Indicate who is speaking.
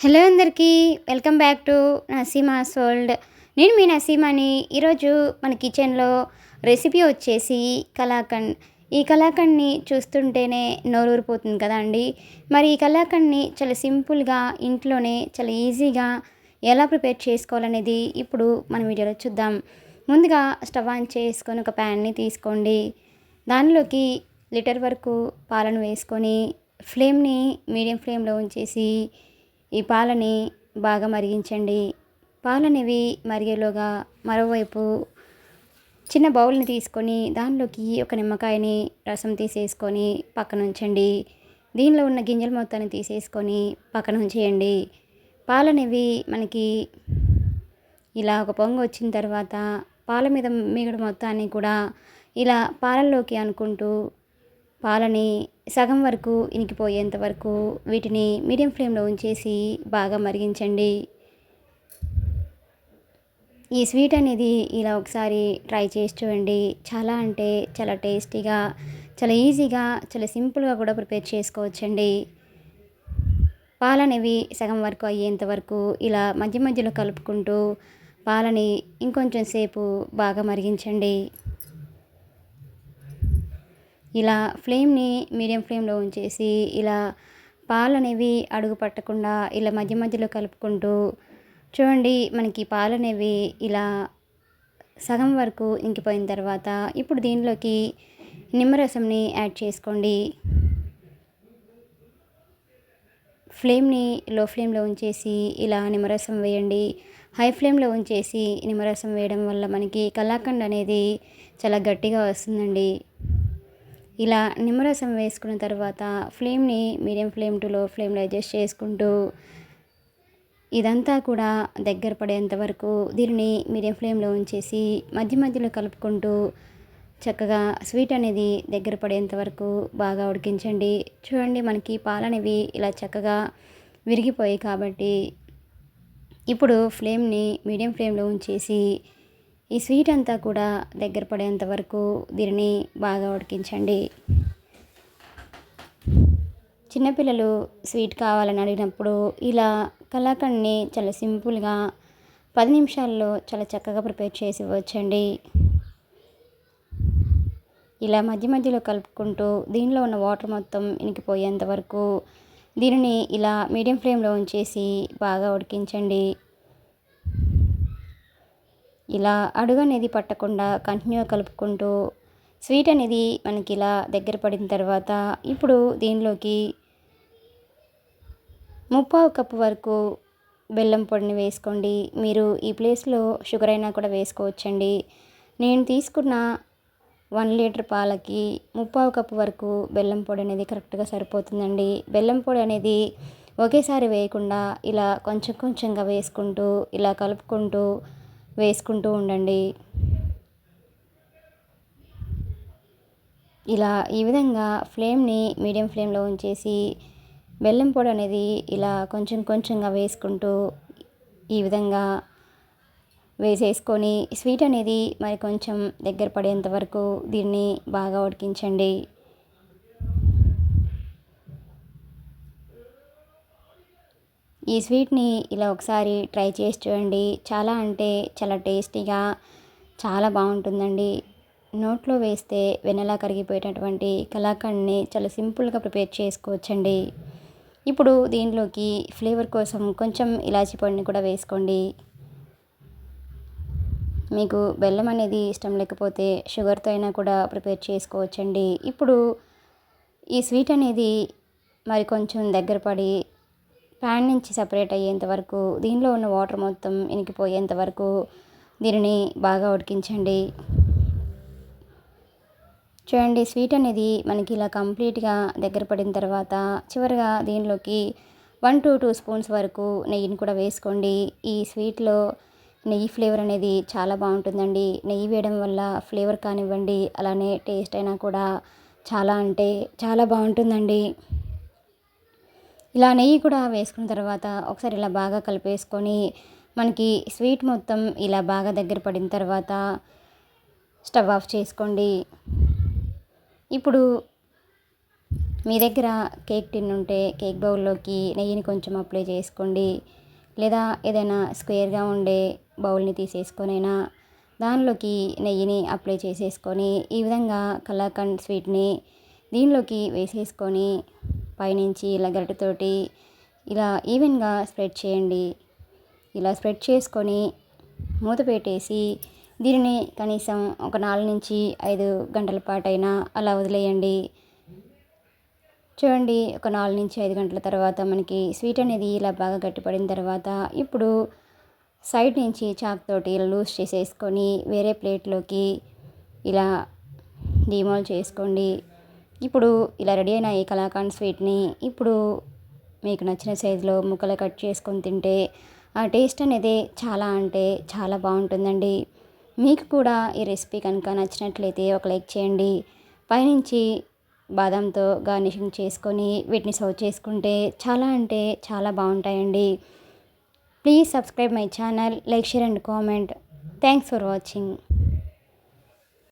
Speaker 1: Hello అందరికీ welcome back to Naseema's world నేను మీ నసీమాని. ఈరోజు మన కిచెన్లో రెసిపీ వచ్చేసి కలాకండ్. ఈ కలాకండ్ని చూస్తుంటేనే నోరూరిపోతుంది కదా అండి? మరి ఈ కలాకండ్ని చాలా సింపుల్గా ఇంట్లోనే చాలా ఈజీగా ఎలా ప్రిపేర్ చేసుకోవాలనేది ఇప్పుడు మన వీడియోలో చూద్దాం. ముందుగా స్టవ్ ఆన్ చేసుకొని ఒక ప్యాన్ని తీసుకోండి. దానిలోకి లీటర్ వరకు పాలను వేసుకొని ఫ్లేమ్ని మీడియం ఫ్లేమ్లో ఉంచేసి ఈ పాలని బాగా మరిగించండి. పాలనేవి మరిగేలోగా మరోవైపు చిన్న బౌల్ని తీసుకొని దానిలోకి ఒక నిమ్మకాయని రసం తీసేసుకొని పక్కన ఉంచండి. దీనిలో ఉన్న గింజల మొత్తాన్ని తీసేసుకొని పక్కన ఉంచేయండి. పాలనేవి మనకి ఇలా ఒక పొంగు వచ్చిన తర్వాత పాల మీద మిగడ మొత్తాన్ని కూడా ఇలా పాలల్లోకి అనుకుంటూ పాలని సగం వరకు ఇనికిపోయేంత వరకు వీటిని మీడియం ఫ్లేమ్లో ఉంచేసి బాగా మరిగించండి. ఈ స్వీట్ అనేది ఇలా ఒకసారి ట్రై చేసి చూడండి. చాలా అంటే చాలా టేస్టీగా చాలా ఈజీగా చాలా సింపుల్గా కూడా ప్రిపేర్ చేసుకోవచ్చండి. పాలనేవి సగం వరకు అయ్యేంత వరకు ఇలా మధ్య మధ్యలో కలుపుకుంటూ పాలని ఇంకొంచెం సేపు బాగా మరిగించండి. ఇలా ఫ్లేమ్ని మీడియం ఫ్లేమ్లో ఉంచేసి ఇలా పాలు అనేవి అడుగు పట్టకుండా ఇలా మధ్య మధ్యలో కలుపుకుంటూ చూడండి మనకి పాలు అనేవి ఇలా సగం వరకు ఇంకిపోయిన తర్వాత ఇప్పుడు దీనిలోకి నిమ్మరసంని యాడ్ చేసుకోండి. ఫ్లేమ్ని లో ఫ్లేమ్లో ఉంచేసి ఇలా నిమ్మరసం వేయండి. హై ఫ్లేమ్లో ఉంచేసి నిమ్మరసం వేయడం వల్ల మనకి కలాకండ్ అనేది చాలా గట్టిగా వస్తుందండి. ఇలా నిమ్మరసం వేసుకున్న తర్వాత ఫ్లేమ్ని మీడియం ఫ్లేమ్ టు లో ఫ్లేమ్లో అడ్జస్ట్ చేసుకుంటూ ఇదంతా కూడా దగ్గర పడేంత వరకు దీనిని మీడియం ఫ్లేమ్లో ఉంచేసి మధ్య మధ్యలో కలుపుకుంటూ చక్కగా స్వీట్ అనేది దగ్గర పడేంత వరకు బాగా ఉడికించండి. చూడండి మనకి పాలనేవి ఇలా చక్కగా విరిగిపోయాయి కాబట్టి ఇప్పుడు ఫ్లేమ్ని మీడియం ఫ్లేమ్లో ఉంచేసి ఈ స్వీట్ అంతా కూడా దగ్గర పడేంత వరకు దీనిని బాగా ఉడికించండి. చిన్నపిల్లలు స్వీట్ కావాలని అడిగినప్పుడు ఇలా కలాకండ్ని చాలా సింపుల్గా పది నిమిషాల్లో చాలా చక్కగా ప్రిపేర్ చేసి ఇవ్వచ్చండి. ఇలా మధ్య మధ్యలో కలుపుకుంటూ దీనిలో ఉన్న వాటర్ మొత్తం ఇనికిపోయేంత వరకు దీనిని ఇలా మీడియం ఫ్లేమ్లో ఉంచేసి బాగా ఉడికించండి. ఇలా అడుగు అనేది పట్టకుండా కంటిన్యూ కలుపుకుంటూ స్వీట్ అనేది మనకి ఇలా దగ్గర పడిన తర్వాత ఇప్పుడు దీనిలోకి ముప్పావు కప్పు వరకు బెల్లం పొడిని వేసుకోండి. మీరు ఈ ప్లేస్లో షుగర్ అయినా కూడా వేసుకోవచ్చండి. నేను తీసుకున్న వన్ లీటర్ పాలకి ముప్పావు కప్పు వరకు బెల్లం పొడి అనేది కరెక్ట్గా సరిపోతుందండి. బెల్లం పొడి అనేది ఒకేసారి వేయకుండా ఇలా కొంచెం కొంచెంగా వేసుకుంటూ ఇలా కలుపుకుంటూ వేసుకుంటూ ఉండండి. ఇలా ఈ విధంగా ఫ్లేమ్ని మీడియం ఫ్లేమ్లో ఉంచేసి బెల్లం పొడి అనేది ఇలా కొంచెం కొంచెంగా వేసుకుంటూ ఈ విధంగా వేసేసుకొని స్వీట్ అనేది మరి కొంచెం దగ్గర పడేంత వరకు దీన్ని బాగా ఉడికించండి. ఈ స్వీట్ని ఇలా ఒకసారి ట్రై చేసి చూడండి. చాలా అంటే చాలా టేస్టీగా చాలా బాగుంటుందండి. నోట్లో వేస్తే వెనలా కరిగిపోయేటటువంటి కలాకండ్ని చాలా సింపుల్గా ప్రిపేర్ చేసుకోవచ్చండి. ఇప్పుడు దీనిలోకి ఫ్లేవర్ కోసం కొంచెం ఇలాచీ పొడిని కూడా వేసుకోండి. మీకు బెల్లం అనేది ఇష్టం లేకపోతే షుగర్తో అయినా కూడా ప్రిపేర్ చేసుకోవచ్చండి. ఇప్పుడు ఈ స్వీట్ అనేది మరి కొంచెం దగ్గర పడి ప్యాన్ నుంచి సపరేట్ అయ్యేంత వరకు దీనిలో ఉన్న వాటర్ మొత్తం ఇనికిపోయేంత వరకు దీనిని బాగా ఉడికించండి. చూడండి స్వీట్ అనేది మనకి ఇలా కంప్లీట్గా దగ్గర పడిన తర్వాత చివరిగా దీనిలోకి వన్ టు టూ స్పూన్స్ వరకు నెయ్యిని కూడా వేసుకోండి. ఈ స్వీట్లో నెయ్యి ఫ్లేవర్ అనేది చాలా బాగుంటుందండి. నెయ్యి వేయడం వల్ల ఫ్లేవర్ కానివ్వండి అలానే టేస్ట్ అయినా కూడా చాలా అంటే చాలా బాగుంటుందండి. ఇలా నెయ్యి కూడా వేసుకున్న తర్వాత ఒకసారి ఇలా బాగా కలిపేసుకొని మనకి స్వీట్ మొత్తం ఇలా బాగా దగ్గర పడిన తర్వాత స్టవ్ ఆఫ్ చేసుకోండి. ఇప్పుడు మీ దగ్గర కేక్ టిన్ ఉంటే కేక్ బౌల్లోకి నెయ్యిని కొంచెం అప్లై చేసుకోండి. లేదా ఏదైనా స్క్వేర్గా ఉండే బౌల్ని తీసేసుకొనైనా దానిలోకి నెయ్యిని అప్లై చేసేసుకొని ఈ విధంగా కలాకండ్ స్వీట్ని దీనిలోకి వేసేసుకొని పైనుంచి ఇలా గరిటెతోటి ఇలా ఈవెన్గా స్ప్రెడ్ చేయండి. ఇలా స్ప్రెడ్ చేసుకొని మూత పెట్టేసి దీనిని కనీసం ఒక నాలుగు నుంచి ఐదు గంటల పాటైనా అలా వదిలేయండి. చూడండి ఒక నాలుగు నుంచి ఐదు గంటల తర్వాత మనకి స్వీట్ అనేది ఇలా బాగా గట్టిపడిన తర్వాత ఇప్పుడు సైడ్ నుంచి చాక్ తోటి ఇలా లూజ్ చేసేసుకొని వేరే ప్లేట్లోకి ఇలా డిమాల్ చేసుకోండి. ఇప్పుడు ఇలా రెడీ అయిన ఈ కలాకాండ్ స్వీట్ని ఇప్పుడు మీకు నచ్చిన సైజులో ముక్కలు కట్ చేసుకొని తింటే ఆ టేస్ట్ అనేది చాలా అంటే చాలా బాగుంటుందండి. మీకు కూడా ఈ రెసిపీ కనుక నచ్చినట్లయితే ఒక లైక్ చేయండి. పైనుంచి బాదంతో గార్నిషింగ్ చేసుకొని వీటిని సర్వ్ చేసుకుంటే చాలా అంటే చాలా బాగుంటాయండి. Please subscribe my channel like share and comment. Thanks for watching.